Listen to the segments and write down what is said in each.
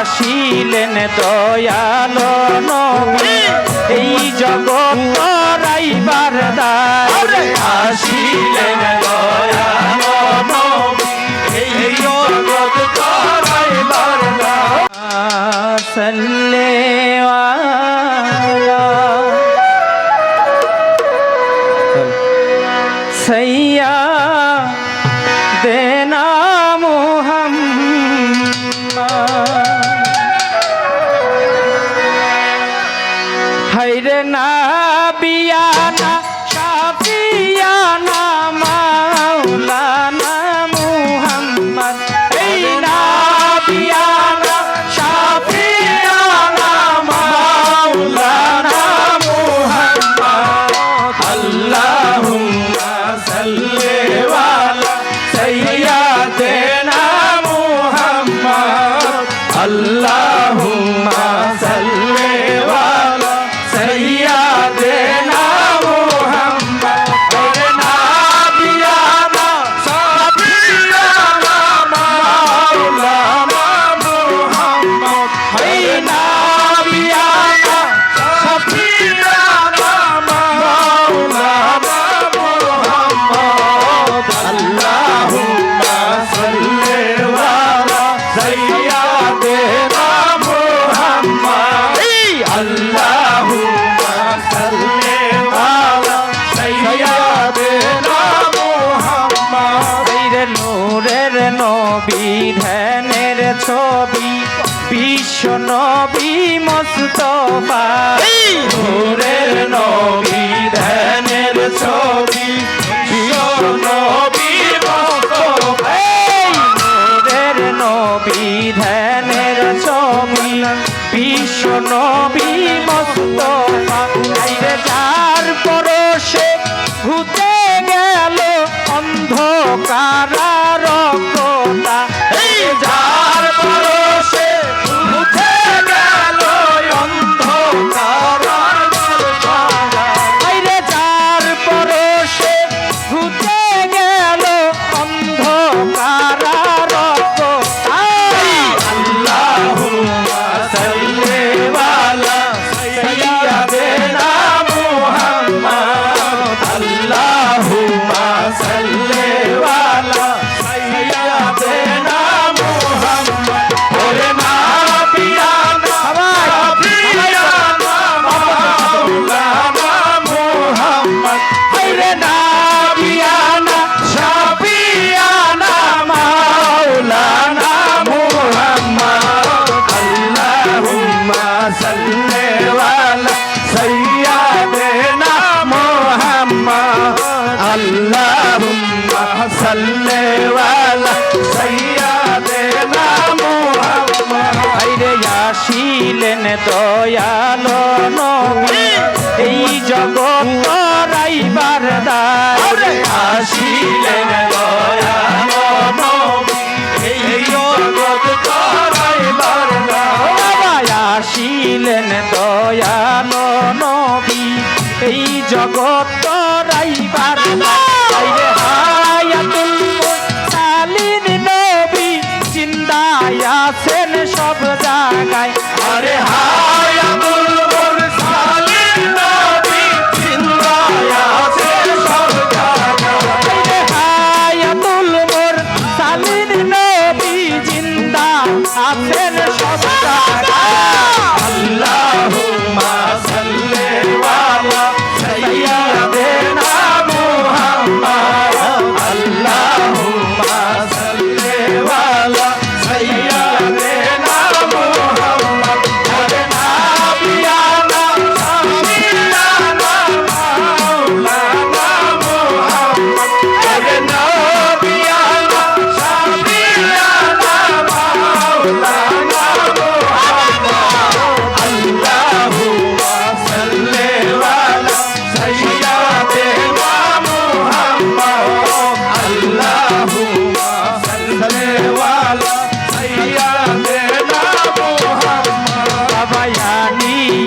আসিলেন দয়াল নবী। এই জগৎ রাইবার দায়। আসিলেন দয়াল নবী। এই জগৎ রাইবার আলা सैया 저 নবী এই জগৎ রাইবার দায়। আসিলেন আসিলেন দয়াল নবী এই জগৎ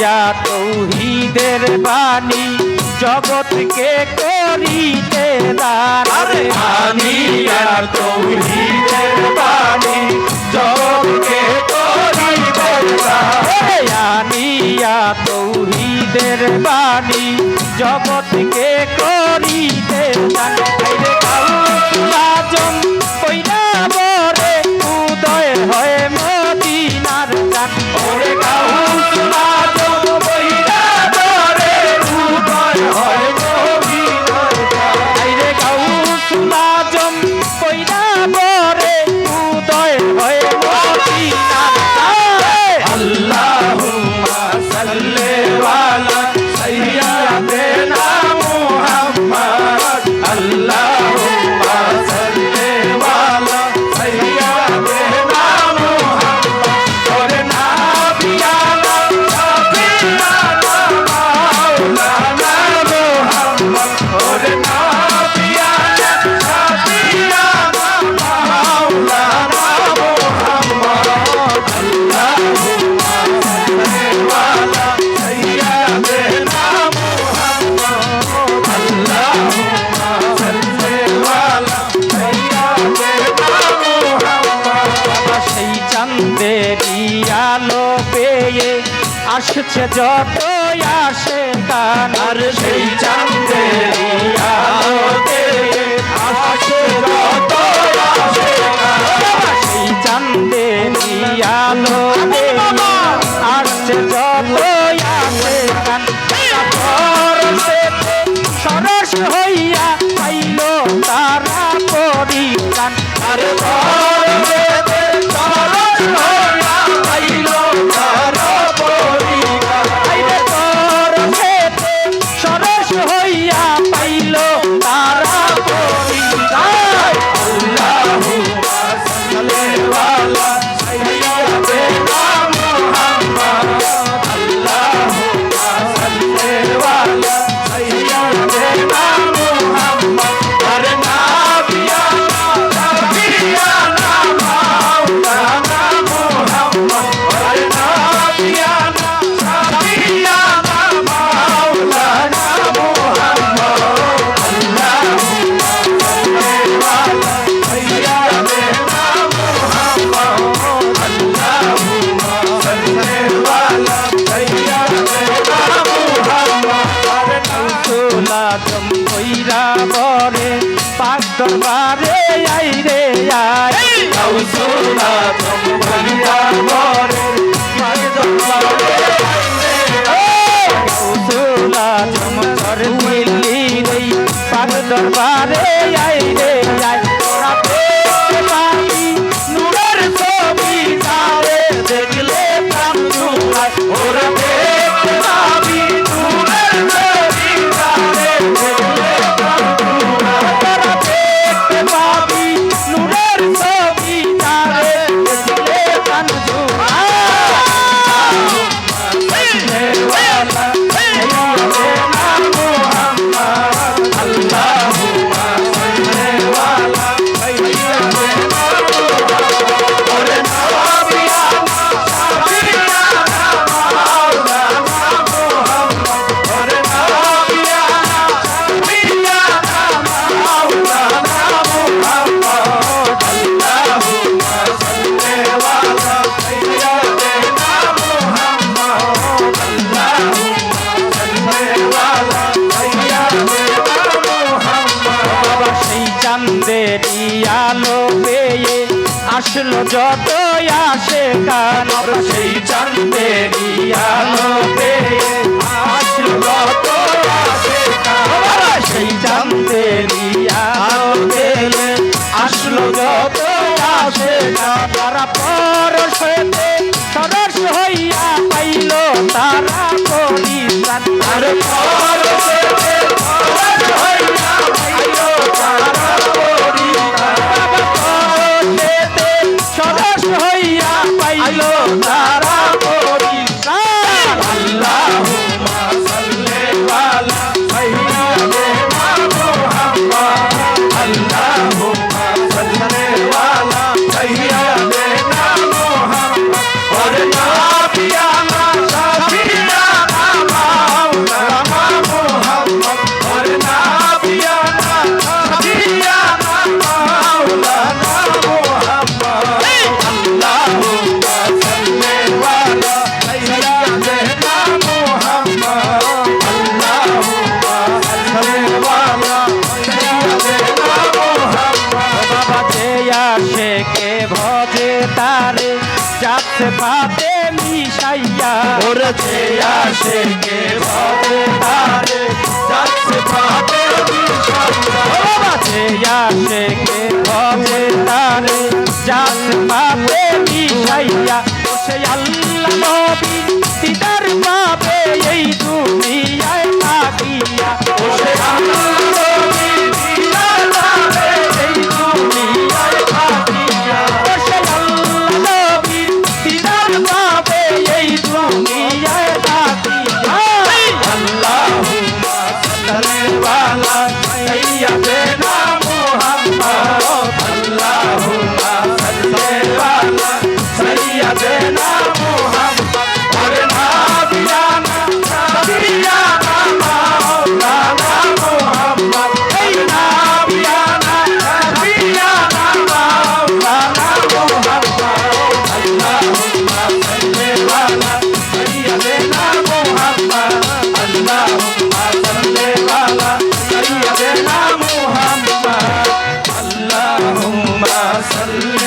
দিয়া তৌহিদের বাণী জগৎকে করিতে করি আনিয়া তৌহিদের বাণী জগৎকে করিতে দাঁড়ারে আনিয়া তৌহিদের বাণী জগৎকে করিতে আলো পেয়ে আসছে যত আসে তার সেই চান্দে আলো পেয়ে আসছে যত আসে সেই চান্দে আলো পেয়ে চাঁদের আলো পেয়ে আসলো যত আসে কান। সেই চাঁদের আলো পেয়ে আসলো যত আসে কান। সেই চাঁদের আলো পেয়ে আসলো যত আসে কান। তারা পরশ وسلم